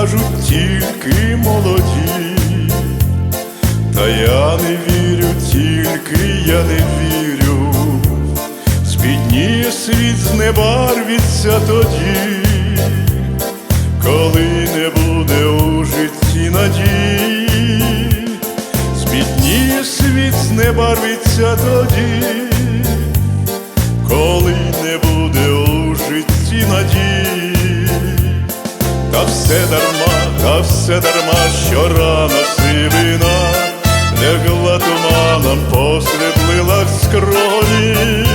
кажуть тільки молоді, та я не вірю, тільки я не вірю, збідніє світ знебарвиться тоді, коли не буде у житті надії, збідніє світ знебарвиться тоді, коли не буде у житті надії. Та все дарма, та все дарма, що рана сивина. Лягла туманом, посріблила в скроні,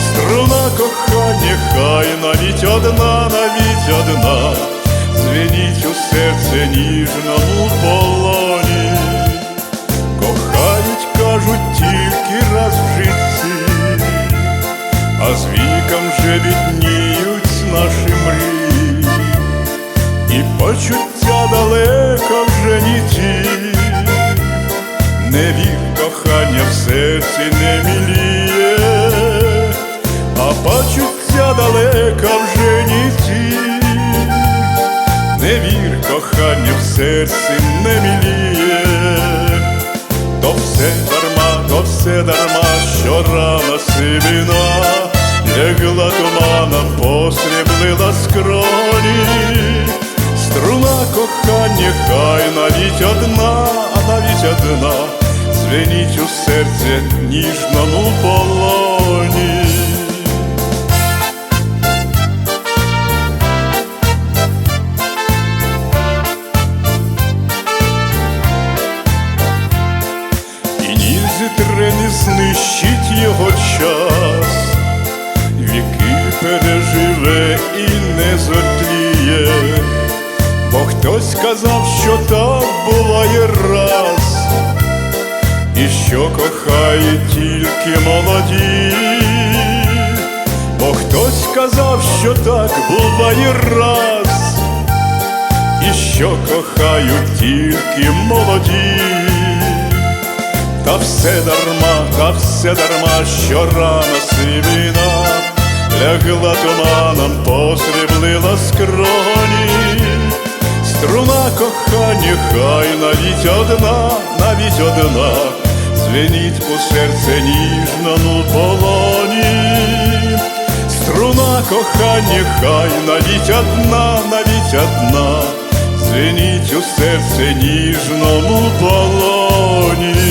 струна кохання, хай навіть одна, навіть одна, звеніть у серце ніжному полоні, кохають, кажуть, тільки раз в житті, а з віком вже бідніють наші мрії. І почуття далеко вже ні ті, не вір кохання в серці не міліє, а почуття далеко вже ні ті, не вір кохання в серці не міліє, то все дарма, то все дарма, що рана сивина лягла туманом, посріблила скроні. Струна кохання, хай навіть одна, а навіть одна, звеніть у серці ніжному полоні. І ні зітре не знищить його час, віки переживе і не зотліє. Хтось сказав, що так буває раз, і що кохає тільки молоді, бо хтось сказав, що так буває раз, і що кохають тільки молоді, та все дарма, та все дарма, що рана сивина лягла туманом, посріблила скроні. Струна кохання, хай навіть одна, навіть одна, звеніть у серце ніжному полоні. Струна кохання, хай навіть одна, навіть одна, звеніть у серце ніжному полоні.